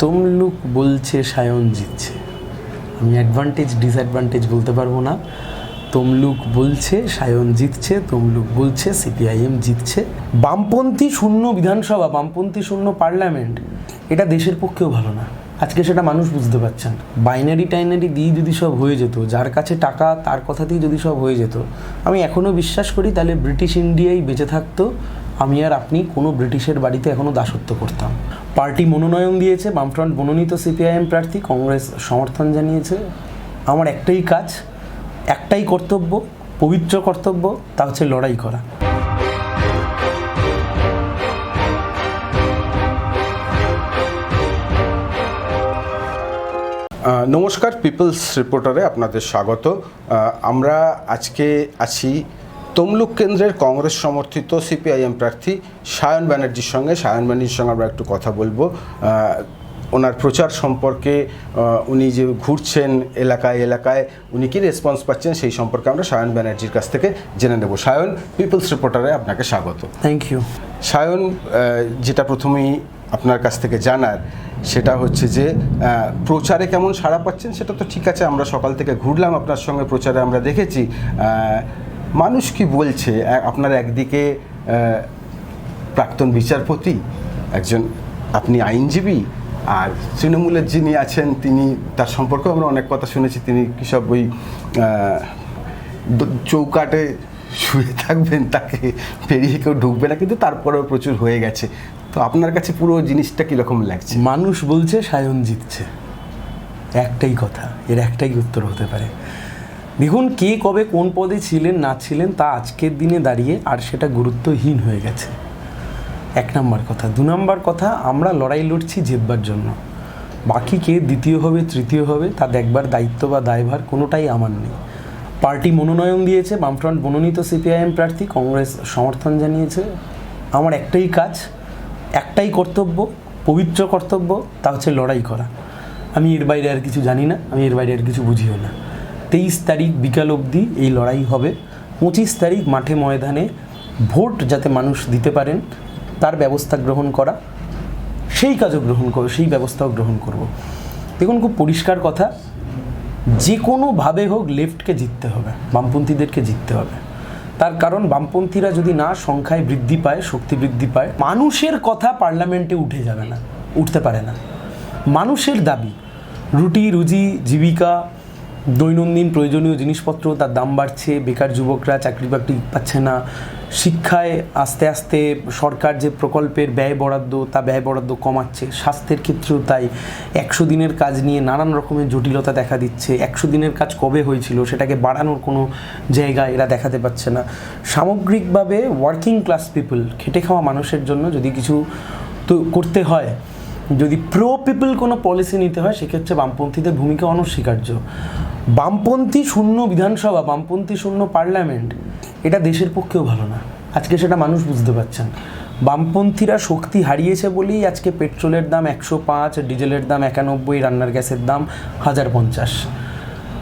তমলুক বলছে সায়ন জিতছে। আমি অ্যাডভান্টেজ ডিসঅ্যাডভান্টেজ বলতে পারব না। তমলুক বলছে সায়ন জিতছে তমলুক বলছে সিপিআইএম জিতছে। বামপন্থী শূন্য বিধানসভা, বামপন্থী শূন্য পার্লামেন্ট এটা দেশের পক্ষেও ভালো না। আজকে সেটা মানুষ বুঝতে পারছেন। বাইনারি টাইনারি দিয়ে যদি সব হয়ে যেত, যার কাছে টাকা, তার কথাতেই যদি সব হয়ে যেত, আমি এখনও বিশ্বাস করি তাহলে ব্রিটিশ ইন্ডিয়াই বেঁচে থাকতো। আমি আর আপনি কোনো ব্রিটিশের বাড়িতে এখনও দাসত্ব করতাম। পার্টি মনোনয়ন দিয়েছে, বামফ্রন্ট মনোনীত সিপিআইএম প্রার্থী, কংগ্রেস সমর্থন জানিয়েছে। আমার একটাই কাজ, একটাই কর্তব্য, পবিত্র কর্তব্য, তা হচ্ছে লড়াই করা। নমস্কার, পিপলস রিপোর্টারে আপনাদের স্বাগত। আমরা আজকে আছি তমলুক কেন্দ্রের কংগ্রেস সমর্থিত সিপিআইএম প্রার্থী সায়ন ব্যানার্জির সঙ্গে সায়ন ব্যানার্জির সঙ্গে আমরা একটু কথা বলব। ওনার প্রচার সম্পর্কে উনি যে ঘুরছেন এলাকায় এলাকায় উনি কি রেসপন্স পাচ্ছেন সেই সম্পর্কে আমরা সায়ন ব্যানার্জির কাছ থেকে জেনে নেব। সায়ন পিপলস রিপোর্টারে আপনাকে স্বাগত। থ্যাংক ইউ সায়ন যেটা প্রথমেই আপনার কাছ থেকে জানার সেটা হচ্ছে যে প্রচারে কেমন সাড়া পাচ্ছেন সেটা তো ঠিক আছে আমরা সকাল থেকে ঘুরলাম আপনার সঙ্গে প্রচারে আমরা দেখেছি। মানুষ কি বলছে? আপনার একদিকে প্রাক্তন বিচারপতি, একজন আপনি আইনজীবী, আর তৃণমূলের যিনি আছেন, তিনি, তার সম্পর্কেও আমরা অনেক কথা শুনেছি, তিনি কী সব ওই চৌকাটে শুয়ে থাকবেন, তাকে পেরিয়ে কেউ ঢুকবে না, কিন্তু তারপরেও প্রচুর হয়ে গেছে। তো আপনার কাছে পুরো জিনিসটা কীরকম লাগছে? মানুষ বলছে সায়ন জিতছে। একটাই কথা, এর একটাই উত্তর হতে পারে। দেখুন কে কবে কোন পদে ছিলেন, না ছিলেন, তা আজকের দিনে দাঁড়িয়ে আর সেটা গুরুত্বহীন হয়ে গেছে। এক নম্বর কথা। দু নম্বর কথা, আমরা লড়াই লড়ছি জেতবার জন্য। বাকি কে দ্বিতীয় হবে, তৃতীয় হবে, তা দেখবার দায়িত্ব বা দায়ভার কোনোটাই আমার নেই। পার্টি মনোনয়ন দিয়েছে, বামফ্রন্ট মনোনীত সিপিআইএম প্রার্থী, কংগ্রেস সমর্থন জানিয়েছে। আমার একটাই কাজ, একটাই কর্তব্য, পবিত্র কর্তব্য, তা হচ্ছে লড়াই করা। আমি এর বাইরে আর কিছু জানি না, আমি এর বাইরে আর কিছু বুঝিও না। তেইশ তারিখ বিকাল অবধি এই লড়াই হবে। পঁচিশ তারিখ মাঠে ময়দানে ভোট যাতে মানুষ দিতে পারেন, তার ব্যবস্থা গ্রহণ করা, সেই কাজও গ্রহণ করব, সেই ব্যবস্থাও গ্রহণ করব। দেখুন, খুব পরিষ্কার কথা, যে কোনোভাবে হোক লেফটকে জিততে হবে, বামপন্থীদেরকে জিততে হবে। তার কারণ, বামপন্থীরা যদি না সংখ্যায় বৃদ্ধি পায়, শক্তি বৃদ্ধি পায়, মানুষের কথা পার্লামেন্টে উঠে যাবে না, উঠতে পারে না। মানুষের দাবি, রুটি, রুজি, জীবিকা দৈনন্দিন প্রয়োজনীয় জিনিসপত্র, তার দাম বাড়ছে, বেকার যুবকরা চাকরি বাকরি পাচ্ছে না। শিক্ষায় আস্তে আস্তে সরকার যে প্রকল্পের ব্যয় বরাদ্দ, তা ব্যয় বরাদ্দ কমাচ্ছে। স্বাস্থ্যের ক্ষেত্রেও তাই। একশো দিনের কাজ নিয়ে নানান রকমের জটিলতা দেখা দিচ্ছে। একশো দিনের কাজ কবে হয়েছিল, সেটাকে বাড়ানোর কোনো জায়গা এরা দেখাতে পারছে না। সামগ্রিকভাবে ওয়ার্কিং ক্লাস পিপল খেটে খাওয়া মানুষের জন্য যদি কিছু তো করতে হয় যদি প্রো পিপল কোনো পলিসি নিতে হয়, সেক্ষেত্রে বামপন্থীদের ভূমিকা অনস্বীকার্য। বামপন্থী শূন্য বিধানসভা, বামপন্থী শূন্য পার্লামেন্ট এটা দেশের পক্ষেও ভালো না। আজকে সেটা মানুষ বুঝতে পারছেন। বামপন্থীরা শক্তি হারিয়েছে বলেই আজকে পেট্রোলের দাম একশো পাঁচ, ডিজেলের দাম একানব্বই, রান্নার গ্যাসের দাম হাজার পঞ্চাশ।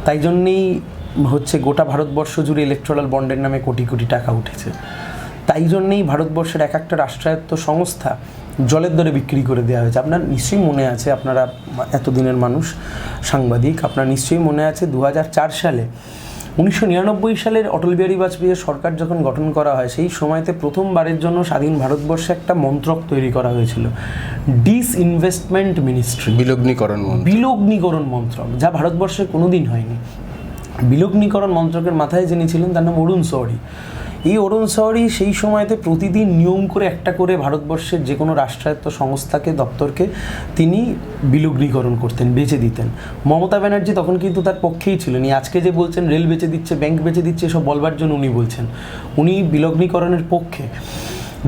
তাই জন্যেই হচ্ছে গোটা ভারতবর্ষ জুড়ে ইলেকট্রাল বন্ডের নামে কোটি কোটি টাকা উঠেছে। তাই জন্যেই ভারতবর্ষের এক একটা রাষ্ট্রায়ত্ত সংস্থা জলের দরে বিক্রি করে দেওয়া হয়েছে। আপনার নিশ্চয়ই মনে আছে আপনারা এতদিনের মানুষ সাংবাদিক আপনার নিশ্চয়ই মনে আছে দু হাজার চার সালে উনিশশো নিরানব্বই সালের অটল বিহারী বাজপেয়ীর সরকার যখন গঠন করা হয় সেই সময়তে প্রথমবারের জন্য স্বাধীন ভারতবর্ষে একটা মন্ত্রক তৈরি করা হয়েছিল। ডিস ইনভেস্টমেন্ট মিনিস্ট্রি বিলগ্নীকরণ বিলগ্নীকরণ মন্ত্রক যা ভারতবর্ষে কোনোদিন হয়নি। বিলগ্নীকরণ মন্ত্রকের মাথায় যিনি ছিলেন তার নাম অরুণ শহরী এই অরুণ শহরী সেই সময়তে প্রতিদিন নিয়ম করে একটা করে ভারতবর্ষের যে কোনো রাষ্ট্রায়ত্ত সংস্থাকে, দপ্তরকে তিনি বিলগ্নীকরণ করতেন, বেচে দিতেন। মমতা ব্যানার্জি তখন কিন্তু তার পক্ষেই ছিলেন। আজকে যে বলছেন, রেল বেচে দিচ্ছে, ব্যাংক বেচে দিচ্ছে, এসব বলবার জন্য উনি বলছেন। উনি বিলগ্নীকরণের পক্ষে।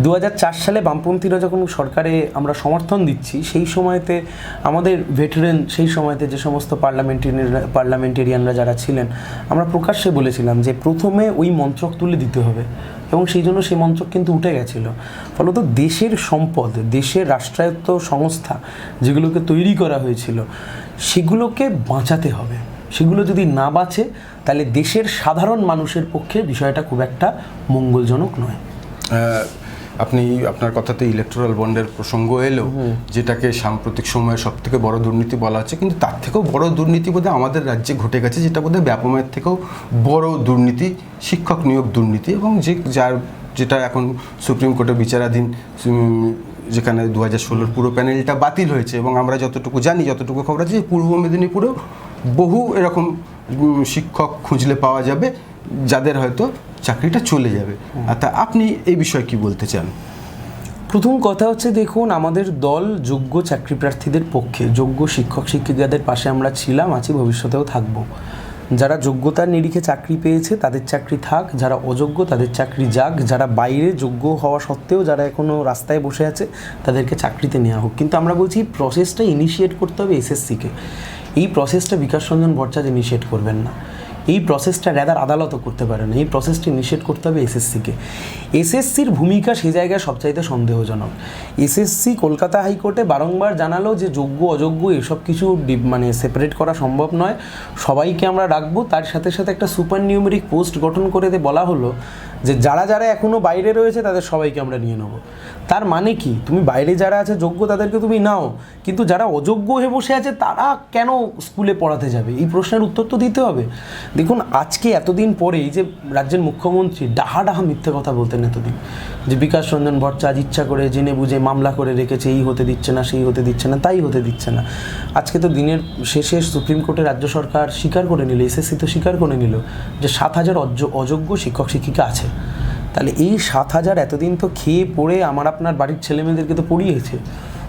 দু হাজার চার সালে বামপন্থীরা যখন সরকারে আমরা সমর্থন দিচ্ছি, সেই সময়তে আমাদের ভেটারেন সেই সময়তে যে সমস্ত পার্লামেন্টেরিয়ানরা পার্লামেন্টেরিয়ানরা যারা ছিলেন, আমরা প্রকাশ্যে বলেছিলাম যে প্রথমে ওই মন্ত্রক তুলে দিতে হবে এবং সেই জন্য সেই মন্ত্রক কিন্তু উঠে গেছিল। ফলত দেশের সম্পদ, দেশের রাষ্ট্রায়ত্ত সংস্থা যেগুলোকে তৈরি করা হয়েছিল, সেগুলোকে বাঁচাতে হবে। সেগুলো যদি না বাঁচে, তাহলে দেশের সাধারণ মানুষের পক্ষে বিষয়টা খুব একটা মঙ্গলজনক নয়। আপনি আপনার কথাতে ইলেকট্রাল বন্ডের প্রসঙ্গ এলো যেটাকে সাম্প্রতিক সময়ে সব থেকে বড় দুর্নীতি বলা হচ্ছে কিন্তু তার থেকেও বড় দুর্নীতি বোধহয় আমাদের রাজ্যে ঘটে গেছে যেটা বোধহয় ব্যাপমের থেকেও বড় দুর্নীতি শিক্ষক নিয়োগ দুর্নীতি এবং যে যার যেটা এখন সুপ্রিম কোর্টে বিচারাধীন যেখানে দু হাজার ষোলোর পুরো প্যানেলটা বাতিল হয়েছে এবং আমরা যতটুকু জানি যতটুকু খবর আছে যে পূর্ব মেদিনীপুরেও বহু এরকম শিক্ষক খুঁজলে পাওয়া যাবে যাদের হয়তো চাকরিটা চলে যাবে। তা আপনি এই বিষয়ে কি বলতে চান? প্রথম কথা হচ্ছে দেখুন আমাদের দল যোগ্য চাকরি প্রার্থীদের পক্ষে যোগ্য শিক্ষক শিক্ষিকাদের পাশে আমরা ছিলাম আছি ভবিষ্যতেও থাকব। যারা যোগ্যতার নিরিখে চাকরি পেয়েছে তাদের চাকরি থাক যারা অযোগ্য তাদের চাকরি যাক যারা বাইরে যোগ্য হওয়া সত্ত্বেও যারা এখনও রাস্তায় বসে আছে তাদেরকে চাকরিতে নেওয়া হোক। কিন্তু আমরা বলছি প্রসেসটা ইনিশিয়েট করতে হবে এসএসসিকে এই প্রসেসটা বিকাশ রঞ্জন ভট্টাচার্য ইনিশিয়েট করবেন না। এই প্রসেসটা রেদার আদালতও করতে পারে না। এই প্রসেসটি নিষেধ করতে হবে এসএসসিকে এসএসসির ভূমিকা সেই জায়গায় সবচাইতে সন্দেহজনক। এসএসসি কলকাতা হাইকোর্টে বারংবার জানালো যে যোগ্য, অযোগ্য এসব কিছু মানে সেপারেট করা সম্ভব নয়। সবাইকে আমরা রাখব তার সাথে সাথে একটা সুপার নিউমেরিক পোস্ট গঠন করে বলা হলো যে যারা যারা এখনও বাইরে রয়েছে তাদের সবাইকে আমরা নিয়ে নেব। তার মানে কি? তুমি বাইরে যারা আছে, যোগ্য, তাদেরকে তুমি নাও। কিন্তু যারা অযোগ্য হয়ে বসে আছে, তারা কেন স্কুলে পড়াতে যাবে? এই প্রশ্নের উত্তর তো দিতে হবে। দেখুন, আজকে এতদিন পরে এই যে রাজ্যের মুখ্যমন্ত্রী ডাহা ডাহা মিথ্যে কথা বলতেন এতদিন। যে বিকাশ রঞ্জন ভট্টাচার্য ইচ্ছা করে জেনে বুঝে মামলা করে রেখেছে, এই হতে দিচ্ছে না, সেই হতে দিচ্ছে না, তাই হতে দিচ্ছে না। আজকে তো দিনের শেষে সুপ্রিম কোর্টে রাজ্য সরকার স্বীকার করে নিল, এসএসসি তো স্বীকার করে নিল যে সাত হাজার অযোগ্য শিক্ষক শিক্ষিকা আছে। তাহলে এই সাত হাজার এতদিন তো খেয়ে পড়ে আমার আপনার বাড়ির ছেলেমেয়েদেরকে তো পড়িয়েছে।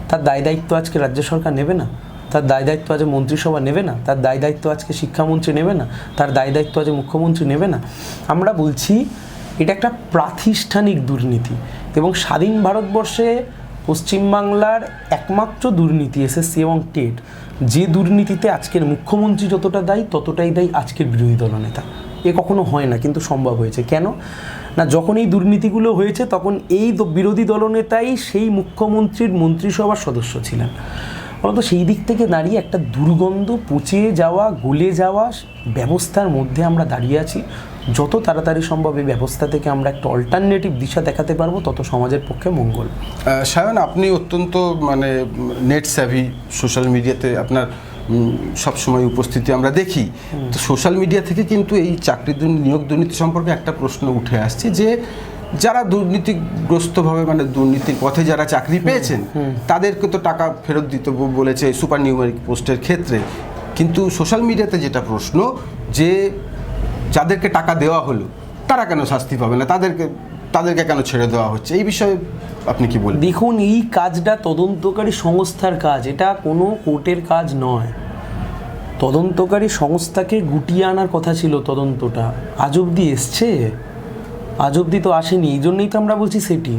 তার দায় দায়িত্ব আজকে রাজ্য সরকার নেবে না। তার দায় দায়িত্ব আজ মন্ত্রিসভা নেবে না। তার দায় দায়িত্ব আজকে শিক্ষামন্ত্রী নেবে না। তার দায় দায়িত্ব আজ মুখ্যমন্ত্রী নেবে না। আমরা বলছি, এটা একটা প্রাতিষ্ঠানিক দুর্নীতি এবং স্বাধীন ভারতবর্ষে পশ্চিমবাংলার একমাত্র দুর্নীতি, এসএসসি এবং টেট, যে দুর্নীতিতে আজকের মুখ্যমন্ত্রী যতটা দায়ী, ততটাই দায়ী আজকের বিরোধী দলনেতা। এ কখনো হয় না, কিন্তু সম্ভব হয়েছে। কেন? না, যখন এই দুর্নীতিগুলো হয়েছে, তখন এই বিরোধী দলনেতাই সেই মুখ্যমন্ত্রীর মন্ত্রিসভার সদস্য ছিলেন। ফলত সেই দিক থেকে দাঁড়িয়ে একটা দুর্গন্ধ পচে যাওয়া, গলে যাওয়া ব্যবস্থার মধ্যে আমরা দাঁড়িয়ে আছি। যত তাড়াতাড়ি সম্ভব এই ব্যবস্থা থেকে আমরা একটা অল্টারনেটিভ দিশা দেখাতে পারব, তত সমাজের পক্ষে মঙ্গল। সায়ন, আপনি অত্যন্ত মানে নেট স্যাভি সোশ্যাল মিডিয়াতে আপনার সব সময় উপস্থিতি আমরা দেখি। তো সোশ্যাল মিডিয়া থেকে কিন্তু এই চাকরি দুর্নীতি নিয়োগ দুর্নীতি সম্পর্কে একটা প্রশ্ন উঠে আসছে যে যারা দুর্নীতিগ্রস্তভাবে মানে দুর্নীতির পথে যারা চাকরি পেয়েছেন তাদেরকে তো টাকা ফেরত দিতে বলেছে সুপার নিউমারিক পোস্টের ক্ষেত্রে। কিন্তু সোশ্যাল মিডিয়াতে যেটা প্রশ্ন যে যাদেরকে টাকা দেওয়া হলো তারা কেন শাস্তি পাবে না? তাদেরকে তাদেরকে কেন ছেড়ে দেওয়া হচ্ছে? এই বিষয়ে আপনি কি বলবেন? দেখুন এই কাজটা তদন্তকারী সংস্থার কাজ। এটা কোনো কোর্টের কাজ নয়। তদন্তকারী সংস্থাকে গুটিয়ে আনার কথা ছিল তদন্তটা। আজ অবধি এসছে? আজ অবধি তো আসেনি, এই জন্যই তো আমরা বলছি সেটিং।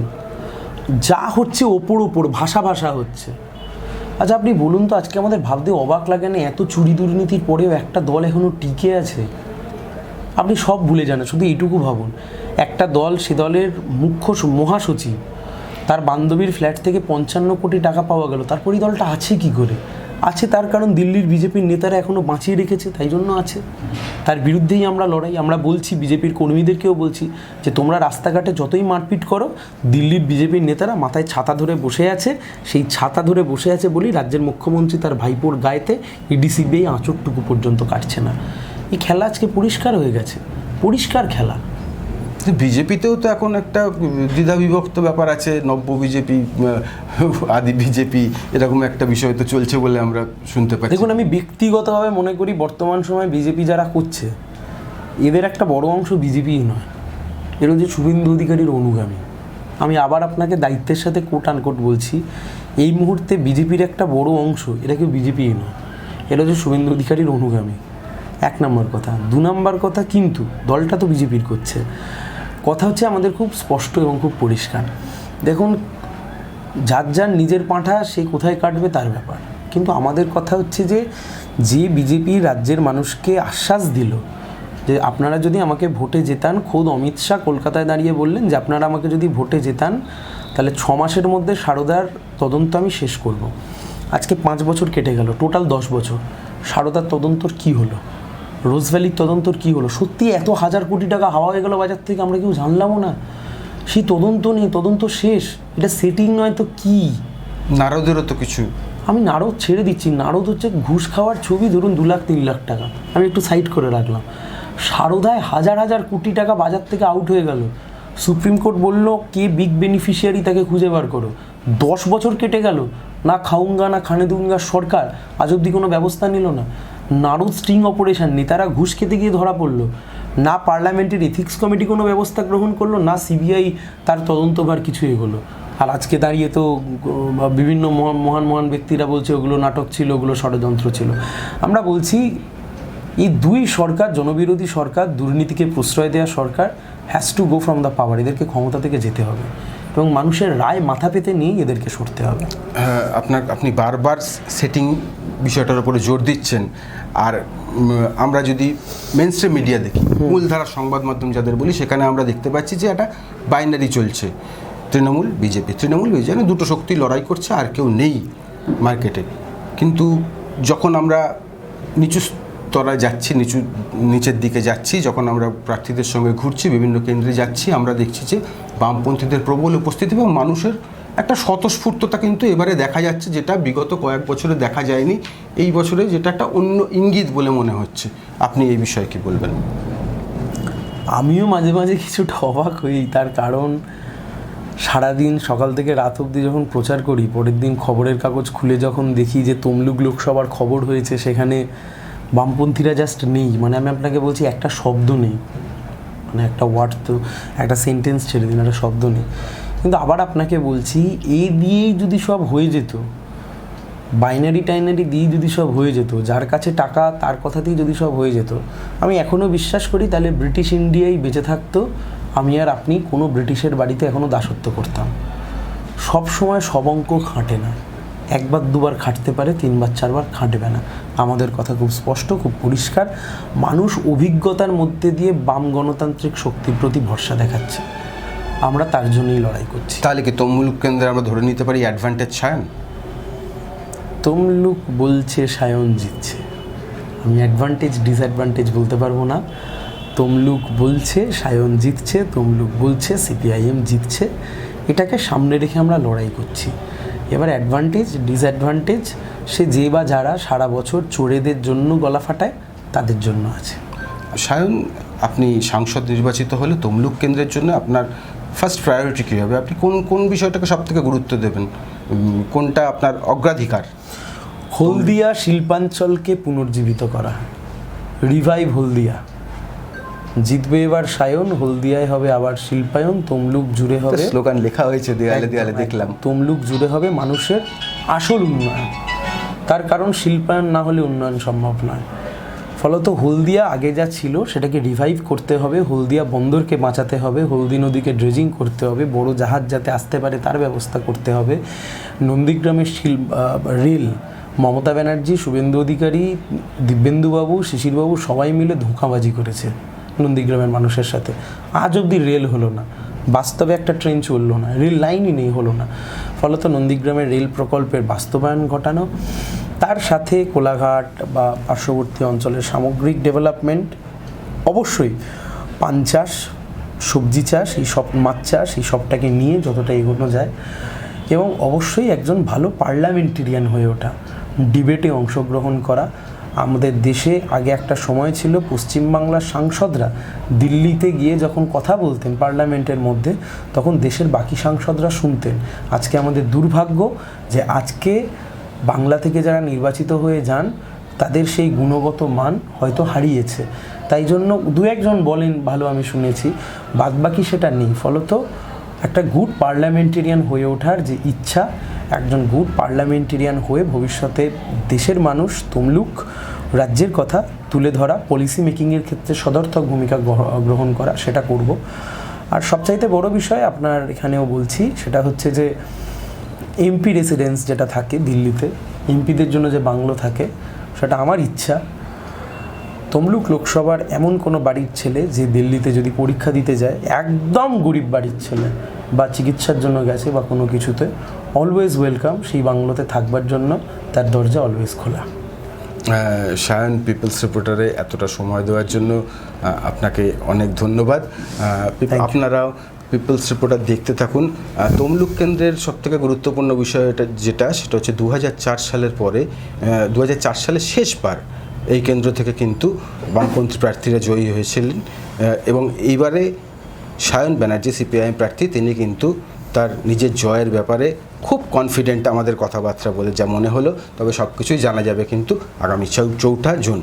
যা হচ্ছে ওপর ওপর, ভাষা ভাষা হচ্ছে। আচ্ছা আপনি বলুন তো, আজকে আমাদের ভাবতে অবাক লাগে না, এত চুরি দুর্নীতির পরেও একটা দল এখনও টিকে আছে? আপনি সব ভুলে যান, শুধু এইটুকু ভাবুন। একটা দল, সে দলের মুখ্য মহাসচিব, তার বান্ধবীর ফ্ল্যাট থেকে পঞ্চান্ন কোটি টাকা পাওয়া গেল, তারপর এই দলটা আছে কি করে? আছে তার কারণ দিল্লির বিজেপির নেতারা এখনও বাঁচিয়ে রেখেছে, তাই জন্য আছে। তার বিরুদ্ধেই আমরা লড়াই, আমরা বলছি, বিজেপির কর্মীদেরকেও বলছি যে তোমরা রাস্তাঘাটে যতই মারপিট করো, দিল্লির বিজেপির নেতারা মাথায় ছাতা ধরে বসে আছে। সেই ছাতা ধরে বসে আছে বলেই রাজ্যের মুখ্যমন্ত্রী তার ভাইপোর গায়েতে ইডিসিবিআই আঁচড়টুকু পর্যন্ত কাটছে না। এই খেলা আজকে পরিষ্কার হয়ে গেছে, পরিষ্কার খেলা। বিজেপিতেও তো এখন একটা দ্বিধাবিভক্ত ব্যাপার আছে। নব্য বিজেপি আদি বিজেপি, এরকম একটা বিষয় তো চলছে বলে আমরা শুনতে পাচ্ছি। দেখুন, আমি ব্যক্তিগতভাবে মনে করি বর্তমান সময়ে বিজেপি যারা করছে, এদের একটা বড় অংশ বিজেপিই নয়। এর হচ্ছে শুভেন্দু অধিকারীর অনুগামী। আমি আবার আপনাকে দায়িত্বের সাথে কোট আনকোট বলছি, এই মুহূর্তে বিজেপির একটা বড় অংশ এটা কেউ বিজেপিই নয়। এটা হচ্ছে শুভেন্দু অধিকারীর অনুগামী। এক নম্বর কথা। দু নম্বর কথা, কিন্তু দলটা তো বিজেপির করছে। কথা হচ্ছে আমাদের খুব স্পষ্ট এবং খুব পরিষ্কার। দেখুন, যার যার নিজের পাঁঠা সে কোথায় কাটবে তার ব্যাপার। কিন্তু আমাদের কথা হচ্ছে যে যে বিজেপি রাজ্যের মানুষকে আশ্বাস দিল যে, আপনারা যদি আমাকে ভোটে জেতান, খোদ অমিত শাহ কলকাতায় দাঁড়িয়ে বললেন যে, আপনারা আমাকে যদি ভোটে জেতান, তাহলে ছ মাসের মধ্যে সারদার তদন্ত আমি শেষ করব। আজকে পাঁচ বছর কেটে গেল, টোটাল দশ বছর। সারদার তদন্তর কি হলো? রোজভ্যালির তদন্তর কি হলো? সত্যি এত হাজার কোটি টাকা হাওয়া হয়ে গেল বাজার থেকে আমরা কেউ জানলামও না। সেই তদন্ত নেই তদন্ত শেষ। এটা সেটিং নয় তো কি? নারদেরও তো কিছু। আমি নারদ ছেড়ে দিচ্ছি। নারদ হচ্ছে ঘুষ খাওয়ার ছবি ধরুন দু লাখ তিন লাখ টাকা। আমি একটু সাইড করে রাখলাম। সারদায় হাজার হাজার কোটি টাকা বাজার থেকে আউট হয়ে গেল। সুপ্রিম কোর্ট বলল কে বিগ বেনিফিশিয়ারি তাকে খুঁজে বার করো? দশ বছর কেটে গেল। না খাউঙ্গা না খানেদুঙ্গা সরকার আজ অব্দি কোনো ব্যবস্থা নিল না। নারদ স্ট্রিং অপারেশন নেতারা ঘুষ খেতে গিয়ে ধরা পড়ল। না পার্লামেন্টের এথিক্স কমিটি কোনো ব্যবস্থা গ্রহণ করল, না সিবিআই তার তদন্তভার কিছু এগোলো। আর আজকে দাঁড়িয়ে তো বিভিন্ন মহান মহান ব্যক্তিরা বলছে ওগুলো নাটক ছিল, ওগুলো ষড়যন্ত্র ছিল। আমরা বলছি, এই দুই সরকার, জনবিরোধী সরকার, দুর্নীতিকে প্রশ্রয় দেওয়া সরকার has to go from the power এদেরকে ক্ষমতা থেকে যেতে হবে। এবং মানুষের রায় মাথা পেতে নিয়েই এদেরকে সরতে হবে। হ্যাঁ, আপনার আপনি বারবার সেটিং বিষয়টার উপরে জোর দিচ্ছেন। আর আমরা যদি মেনস্ট্রিম মিডিয়া দেখি মূলধারা সংবাদ মাধ্যম যাদের বলি সেখানে আমরা দেখতে পাচ্ছি যে একটা বাইনারি চলছে। তৃণমূল বিজেপি তৃণমূল বিজেপি দুটো শক্তি লড়াই করছে আর কেউ নেই মার্কেটে কিন্তু যখন আমরা নিচু তলায় যাচ্ছি, নিচু, নিচের দিকে যাচ্ছি, যখন আমরা প্রার্থীদের সঙ্গে ঘুরছি, বিভিন্ন কেন্দ্রে যাচ্ছি, আমরা দেখছি যে বামপন্থীদের প্রবল উপস্থিতি এবং মানুষের একটা স্বতঃস্ফূর্ততা কিন্তু এবারে দেখা যাচ্ছে, যেটা বিগত কয়েক বছরে দেখা যায়নি। এই বছরে যেটা একটা অন্য ইঙ্গিত বলে মনে হচ্ছে। আপনি এই বিষয়ে কি বলবেন? আমিও মাঝে মাঝে কিছুটা অবাক হই, তার কারণ সারাদিন সকাল থেকে রাত অবধি যখন প্রচার করি, পরের দিন খবরের কাগজ খুলে যখন দেখি যে তমলুক লোকসভার খবর হয়েছে, সেখানে বামপন্থীরা জাস্ট নেই। মানে আমি আপনাকে বলছি, একটা শব্দ নেই। মানে একটা ওয়ার্ড তো, একটা সেন্টেন্স ছেড়ে দিন, একটা শব্দ নেই। কিন্তু আবার আপনাকে বলছি এই দিয়েই যদি সব হয়ে যেত বাইনারি টাইনারি দিয়ে যদি সব হয়ে যেত, যার কাছে টাকা, তার কথাতেই যদি সব হয়ে যেত, আমি এখনও বিশ্বাস করি তাহলে ব্রিটিশ ইন্ডিয়াই বেঁচে থাকতো, আমি আর আপনি কোনো ব্রিটিশের বাড়িতে এখনও দাসত্ব করতাম। সব সময় সব অঙ্ক খাটে না। একবার দুবার খাটতে পারে তিনবার চারবার খাটবে না। আমাদের কথা খুব স্পষ্ট খুব পরিষ্কার। মানুষ অভিজ্ঞতার মধ্যে দিয়ে বাম গণতান্ত্রিক শক্তির প্রতি ভরসা দেখাচ্ছে। আমরা তার জন্যই লড়াই করছি। তাহলে কি তমলুক কেন্দ্রে আমরা ধরে নিতে পারি অ্যাডভান্টেজ ছায়ান তমলুক বলছে সায়ন জিতছে। আমি অ্যাডভান্টেজ ডিসঅ্যাডভান্টেজ বলতে পারব না। তমলুক বলছে সায়ন জিতছে তমলুক বলছে সিপিআইএম জিতছে। এটাকে সামনে রেখে আমরা লড়াই করছি। এবার অ্যাডভান্টেজ ডিসঅ্যাডভান্টেজ সে যে বা যারা সারা বছর চোরেদের জন্য গলা ফাটায় তাদের জন্য আছে। সায়ন আপনি সাংসদ নির্বাচিত হলে তমলুক কেন্দ্রের জন্য আপনার ফার্স্ট প্রায়োরিটি কী হবে? আপনি কোন কোন বিষয়টাকে সব থেকে গুরুত্ব দেবেন? কোনটা আপনার অগ্রাধিকার? হলদিয়া শিল্পাঞ্চলকে পুনর্জীবিত করা। রিভাইভ হলদিয়া। জিতবে এবার সায়ন হলদিয়ায় হবে আবার শিল্পায়ন তমলুক জুড়ে হবে স্লোগান লেখা হয়েছে দেয়ালে দেয়ালে দেখলাম। তমলুক জুড়ে হবে মানুষের আসল উন্নয়ন। তার কারণ শিল্পায়ন না হলে উন্নয়ন সম্ভব নয়। ফলত হলদিয়া আগে যা ছিল সেটাকে রিভাইভ করতে হবে হলদিয়া বন্দরকে বাঁচাতে হবে হলদি নদীকে ড্রেজিং করতে হবে বড় জাহাজ যাতে আসতে পারে তার ব্যবস্থা করতে হবে। নন্দীগ্রামের শিল রেল মমতা ব্যানার্জি শুভেন্দু অধিকারী দিব্যেন্দুবাবু শিশিরবাবু সবাই মিলে ধোঁকাবাজি করেছে। নন্দীগ্রামের মানুষের সাথে। আজ অবধি রেল হলো না। বাস্তবে একটা ট্রেন চলল না। রেল লাইনই নেই, হলো না। ফলত নন্দীগ্রামের রেল প্রকল্পের বাস্তবায়ন ঘটানো, তার সাথে কোলাঘাট বা পার্শ্ববর্তী অঞ্চলের সামগ্রিক ডেভেলপমেন্ট অবশ্যই পান চাষ, সবজি চাষ, এই সব মাছ চাষ, এই সবটাকে নিয়ে যতটা এগোনো যায় এবং অবশ্যই একজন ভালো পার্লামেন্টেরিয়ান হয়ে ওঠা। ডিবেটে অংশগ্রহণ করা আমাদের দেশে আগে একটা সময় ছিল পশ্চিমবাংলার সাংসদরা দিল্লিতে গিয়ে যখন কথা বলতেন পার্লামেন্টের মধ্যে, তখন দেশের বাকি সাংসদরা শুনতেন। আজকে আমাদের দুর্ভাগ্য যে আজকে বাংলা থেকে যারা নির্বাচিত হয়ে যান, তাদের সেই গুণগত মান হয়তো হারিয়েছে। তাই জন্য দু একজন বলেন, ভালো আমি শুনেছি, বাদবাকি সেটা নেই। ফলত একটা গুড পার্লামেন্টেরিয়ান হয়ে ওঠার যে ইচ্ছা, একজন গুড পার্লামেন্টেরিয়ান হয়ে ভবিষ্যতে দেশের মানুষ তমলুক রাজ্যের কথা তুলে ধরা পলিসি মেকিংয়ের ক্ষেত্রে সদর্থক ভূমিকা গ্রহ- গ্রহণ করা, সেটা করব। আর সবচাইতে বড় বিষয় আপনার এখানেও বলছি, সেটা হচ্ছে যে এমপি রেসিডেন্স যেটা থাকে দিল্লিতে এমপিদের জন্য যে বাংলো থাকে, সেটা আমার ইচ্ছা। তমলুক লোকসভার এমন কোনো বাড়ির ছেলে যে দিল্লিতে যদি পরীক্ষা দিতে যায়, একদম গরিব বাড়ির ছেলে বা চিকিৎসার জন্য গেছে বা কোনো কিছুতে অলওয়েজ ওয়েলকাম সেই বাংলোতে থাকবার জন্য তার দরজা অলওয়েজ খোলা। সায়ন পিপলস রিপোর্টারে এতটা সময় দেওয়ার জন্য আপনাকে অনেক ধন্যবাদ। আপনারাও পিপলস রিপোর্টার দেখতে থাকুন। তমলুক কেন্দ্রের সবথেকে গুরুত্বপূর্ণ বিষয় এটা যেটা সেটা হচ্ছে দু হাজার চার সালের পরে দু হাজার চার সালের শেষবার এই কেন্দ্র থেকে কিন্তু বামপন্থী প্রার্থীরা জয়ী হয়েছিলেন। এবং এইবারে সায়ন ব্যানার্জি সিপিআইএম প্রার্থী তিনি কিন্তু তার নিজের জয়ের ব্যাপারে খুব কনফিডেন্ট আমাদের কথাবার্তা বলে যা মনে হলো, তবে সব কিছুই জানা যাবে কিন্তু আগামী চৌঠা জুন।